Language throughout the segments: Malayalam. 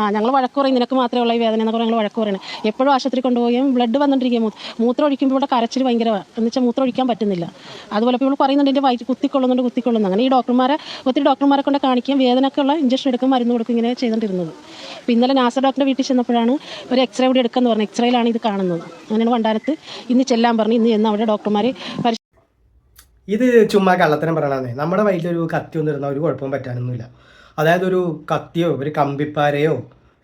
ആ ഞങ്ങൾ വഴക്ക് പറയും നിനക്ക് മാത്രമേ ഉള്ള ഈ വേദന എന്നൊക്കെ ഞങ്ങൾ വഴക്ക് പറയണം. എപ്പോഴും ആശുപത്രി കൊണ്ടുപോകുകയും ബ്ലഡ് വന്നിട്ടിരിക്കുകയും മൂത്രം ഒഴിക്കുമ്പോൾ ഇവിടെ കരച്ചിൽ ഭയങ്കര എന്ന് വെച്ചാൽ മൂത്രം ഒഴിക്കാൻ പറ്റുന്നില്ല. അതുപോലെ ഇപ്പോൾ ഇവൾ പറയുന്നുണ്ട് എന്റെ വയറ്റ് കുത്തിക്കൊള്ളുന്നുണ്ട് കുത്തിക്കൊള്ളുന്നു അങ്ങനെ ഈ ഡോക്ടർമാരെ ഒത്തിരി ഡോക്ടർമാരെ കൊണ്ട് കാണിക്കുകയും വേദനക്കുള്ള ഇഞ്ചക്ഷൻ എടുക്കും മരുന്ന് കൊടുക്കും ഇങ്ങനെ ചെയ്തുകൊണ്ടിരുന്നത്. അപ്പോൾ ഇന്നലെ നാസ ഡോക്ടറുടെ വീട്ടിൽ ചെന്നപ്പോഴാണ് ഒരു എക്സ്റേ കൂടി എടുക്കാമെന്ന് പറഞ്ഞു എക്സ്റേയിലാണ് ഇത് കാണുന്നത്. അങ്ങനെയാണ് വണ്ടാനത്ത് ഇന്ന് ചെല്ലാൻ പറഞ്ഞു ഇന്ന് ചെന്ന് അവിടെ ഡോക്ടർമാരെ ഇത് ചുമ്മാ കള്ളത്തരം പറയണമെന്നേ നമ്മുടെ വയറ്റിലൊരു കത്തി ഒന്നിരുന്ന ഒരു കുഴപ്പവും പറ്റാനൊന്നുമില്ല. അതായത് ഒരു കത്തിയോ ഒരു കമ്പിപ്പാരയോ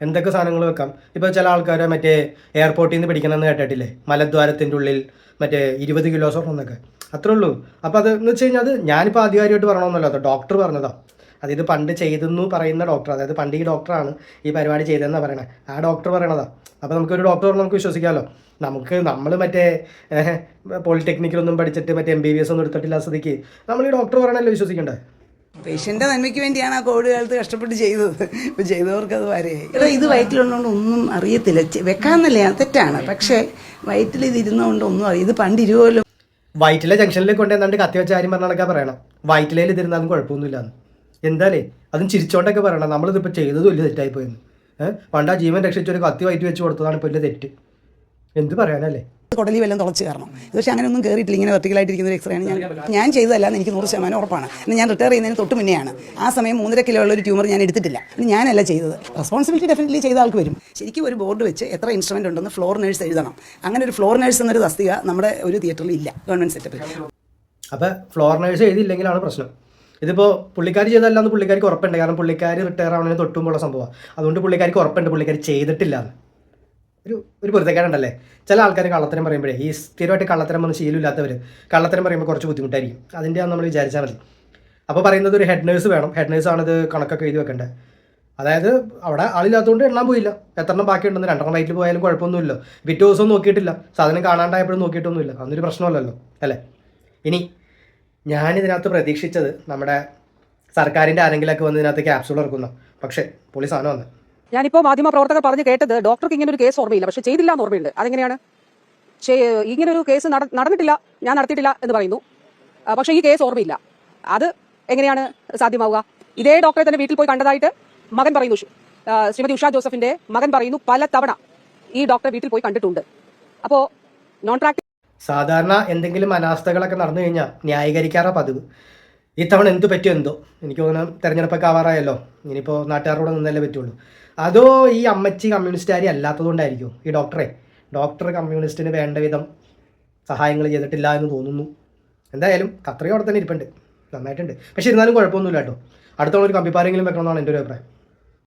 എന്തൊക്കെ സാധനങ്ങൾ വെക്കാം. ഇപ്പോൾ ചില ആൾക്കാർ മറ്റേ എയർപോർട്ടിൽ നിന്ന് പിടിക്കണമെന്ന് കേട്ടിട്ടില്ലേ? മലദ്വാരത്തിന്റെ ഉള്ളിൽ മറ്റേ ഇരുപത് കിലോ സ്വർണം എന്നൊക്കെ. അത്രേ ഉള്ളൂ. അപ്പോൾ അത് എന്ന് വെച്ച് കഴിഞ്ഞാൽ അത് ഞാനിപ്പോൾ ആധികാരികമായിട്ട് പറയണമെന്നല്ലോ അത് ഡോക്ടർ പറഞ്ഞതാ. അതിത് പണ്ട് ചെയ്തെന്നു പറയുന്ന ഡോക്ടർ അതായത് പണ്ട് ഈ ഡോക്ടറാണ് ഈ പരിപാടി ചെയ്തതെന്നാണ് പറയണത് ആ ഡോക്ടർ പറയണതാ. അപ്പോൾ നമുക്കൊരു ഡോക്ടർ പറഞ്ഞാൽ നമുക്ക് വിശ്വസിക്കാമല്ലോ നമുക്ക് നമ്മൾ മറ്റേ പോളിടെക്നിക്കിലൊന്നും പഠിച്ചിട്ട് മറ്റേ എം ബി ബി എസ് ഒന്നും എടുത്തിട്ടില്ല സ്ഥിതിക്ക് നമ്മൾ ഈ ഡോക്ടർ പറയണല്ലോ വിശ്വസിക്കണ്ടേ? പേഷ്യന്റെ നന്മയ്ക്ക് വേണ്ടിയാണ് ആ കോവിഡ് കാലത്ത് കഷ്ടപ്പെട്ട് ചെയ്തത്. ഇപ്പം ചെയ്തവർക്ക് അത് വരെയായി ഇത് വയറ്റിലുള്ളതുകൊണ്ട് ഒന്നും അറിയത്തില്ല. വെക്കാന്നല്ല തെറ്റാണ്. പക്ഷേ വയറ്റിൽ ഇത് ഇരുന്നതുകൊണ്ട് ഒന്നും അറിയാം ഇത് പണ്ട് ഇരുപോലും വയറ്റിലെ ജംഗ്ഷനിൽ കൊണ്ടുവന്നാണ്ട് കത്തി വെച്ച കാര്യം പറഞ്ഞാലൊക്കെ പറയണം. വയറ്റിലേൽ ഇതിരുന്നാലും കുഴപ്പമൊന്നുമില്ലാന്ന്. എന്താലേ അതും ചിരിച്ചോണ്ടൊക്കെ പറയണം. നമ്മളിതിപ്പോൾ ചെയ്തതും വലിയ തെറ്റായി പോയെന്ന് പണ്ട് ആ ജീവൻ രക്ഷിച്ചൊരു കത്തി വയറ്റി വെച്ച് കൊടുത്തതാണ് ഇപ്പോൾ വലിയ തെറ്റ്. എന്ത് പറയാനല്ലേ? കുടലി വല്ലതും തുളച്ച് കയറണം. ഇത് പക്ഷേ അങ്ങനെ ഒന്നും കയറിയിട്ടില്ല. ഇങ്ങനെ വെർട്ടിക്കലായിട്ടിരിക്കുന്ന ഒരു എക്സ്റേ ആണ് ഞാൻ ഞാൻ ചെയ്തതല്ലാന്ന് എനിക്ക് നൂറ് ശതമാനം ഉറപ്പാണ്. ഞാൻ റിട്ടയർ ചെയ്യുന്നതിന് തൊട്ട് മുന്നെയാണ്. ആ സമയം മൂന്നര കിലോ ഉള്ള ഒരു ട്യൂമർ ഞാൻ എടുത്തിട്ടില്ല. ഞാനല്ല ചെയ്തത്. റെസ്പോൺസിബിലിറ്റി ഡെഫിനറ്റ്ലി ചെയ്ത ആൾക്ക് വരും. ശരിക്കും ഒരു ബോർഡ് വെച്ച് എത്ര ഇൻസ്ട്രുമെന്റ് ഉണ്ടെന്ന് ഫ്ലോർ നേഴ്സ് എഴുതണം. അങ്ങനെ ഒരു ഫ്ലോർ നേഴ്സ് എന്നൊരു തസ്തിക നമ്മുടെ ഒരു തിയേറ്ററിൽ ഇല്ല. ഗവൺമെന്റ് സെറ്റപ്പിൽ അപ്പോൾ ഫ്ലോർ നേഴ്സ് എഴുതിയില്ലെങ്കിലാണ് പ്രശ്നം. ഇതിപ്പോൾ പുള്ളിക്കാരി ചെയ്തല്ലാന്ന് പുള്ളിക്കാർക്ക് ഉറപ്പുണ്ട്. കാരണം പുള്ളിക്കാർ റിട്ടയർ ആവുന്നതിന് ഉള്ള സംഭവമാണ് അതുകൊണ്ട് പുള്ളിക്കാർക്ക് ഉറപ്പുണ്ട്. പുള്ളിക്കാർ ചെയ്തിട്ടില്ല ഒരു ഒരു പൊരുത്തക്കേടുണ്ടല്ലേ? ചില ആൾക്കാർ കള്ളത്തരം പറയുമ്പോഴേ ഈ സ്ഥിരമായിട്ട് കള്ളത്തരം വന്ന് ശീലമില്ലാത്തവർ കള്ളത്തരം പറയുമ്പോൾ കുറച്ച് ബുദ്ധിമുട്ടായിരിക്കും. അതിന്റെ നമ്മൾ വിചാരിച്ചാൽ മതി. അപ്പോൾ പറയുന്നത് ഒരു ഹെഡ് നേഴ്സ് വേണം. ഹെഡ് നേഴ്സാണ് ഇത് കണക്കൊക്കെ എഴുതി വെക്കേണ്ടത് അതായത് അവിടെ ആളില്ലാത്തതുകൊണ്ട് എണ്ണാൻ പോയില്ല. എത്രണ്ണം ബാക്കിയുണ്ടെന്ന് രണ്ടെണ്ണം ലൈറ്റിൽ പോയാലും കുഴപ്പമൊന്നുമില്ല. പിറ്റേ ദിവസവും നോക്കിയിട്ടില്ല. സാധനം കാണാണ്ടായപ്പോഴും നോക്കിയിട്ടൊന്നുമില്ല. അതൊരു പ്രശ്നമല്ലല്ലോ അല്ലേ? ഇനി ഞാനിതിനകത്ത് പ്രതീക്ഷിച്ചത് നമ്മുടെ സർക്കാരിന്റെ ആരെങ്കിലൊക്കെ വന്ന് ഇതിനകത്ത് ക്യാപ്സൂൾ ഇറക്കുന്ന. പക്ഷേ പുള്ളി സാധനം വന്ന്. ഞാനിപ്പോ മാധ്യമ പ്രവർത്തകർ പറഞ്ഞ് കേട്ടത് ഡോക്ടർക്ക് ഇങ്ങനെ ഒരു കേസ് ഓർമ്മയില്ല പക്ഷെ ചെയ്തില്ല എന്ന് ഓർമ്മയുണ്ട്. അതെങ്ങനെയാണ്? ഇങ്ങനെ ഒരു കേസ് നടന്നിട്ടില്ല ഞാൻ നടത്തിയിട്ടില്ല എന്ന് പറയുന്നു. പക്ഷേ ഈ കേസ് ഓർമ്മയില്ല. അത് എങ്ങനെയാണ് സാധ്യമാവുക? ഇതേ ഡോക്ടറെ തന്നെ വീട്ടിൽ പോയി കണ്ടതായിട്ട് മകൻ പറയുന്നു. ശ്രീമതി ഉഷ ജോസഫിന്റെ മകൻ പറയുന്നു പല തവണ ഈ ഡോക്ടറെ വീട്ടിൽ പോയി കണ്ടിട്ടുണ്ട്. അപ്പോ നോൺ പ്രാക്ടീസ് സാധാരണ എന്തെങ്കിലും അനാസ്ഥകളൊക്കെ നടന്നു കഴിഞ്ഞാൽ ന്യായീകരിക്കാറാ പതിവ്. ഇത്തവണ എന്ത് പറ്റും എന്തോ. എനിക്ക് തോന്നുന്നു തെരഞ്ഞെടുപ്പൊക്കെ ആവാറായല്ലോ. ഇനിയിപ്പോൾ നാട്ടുകാരോട് നിന്നല്ലേ പറ്റുള്ളൂ. അതോ ഈ അമ്മച്ചി കമ്മ്യൂണിസ്റ്റുകാരി അല്ലാത്തതുകൊണ്ടായിരിക്കും ഈ ഡോക്ടറെ? ഡോക്ടർ കമ്മ്യൂണിസ്റ്റിന് വേണ്ട വിധം സഹായങ്ങൾ ചെയ്തിട്ടില്ല എന്ന് തോന്നുന്നു. എന്തായാലും കത്രയും അവിടെ തന്നെ ഇരിപ്പുണ്ട്. നന്നായിട്ടുണ്ട്. പക്ഷേ ഇരുന്നാലും കുഴപ്പമൊന്നുമില്ല കേട്ടോ. അടുത്ത ഒരു കമ്പിപ്പാരെങ്കിലും വെക്കണമെന്നാണ് എന്റെ ഒരു അഭിപ്രായം.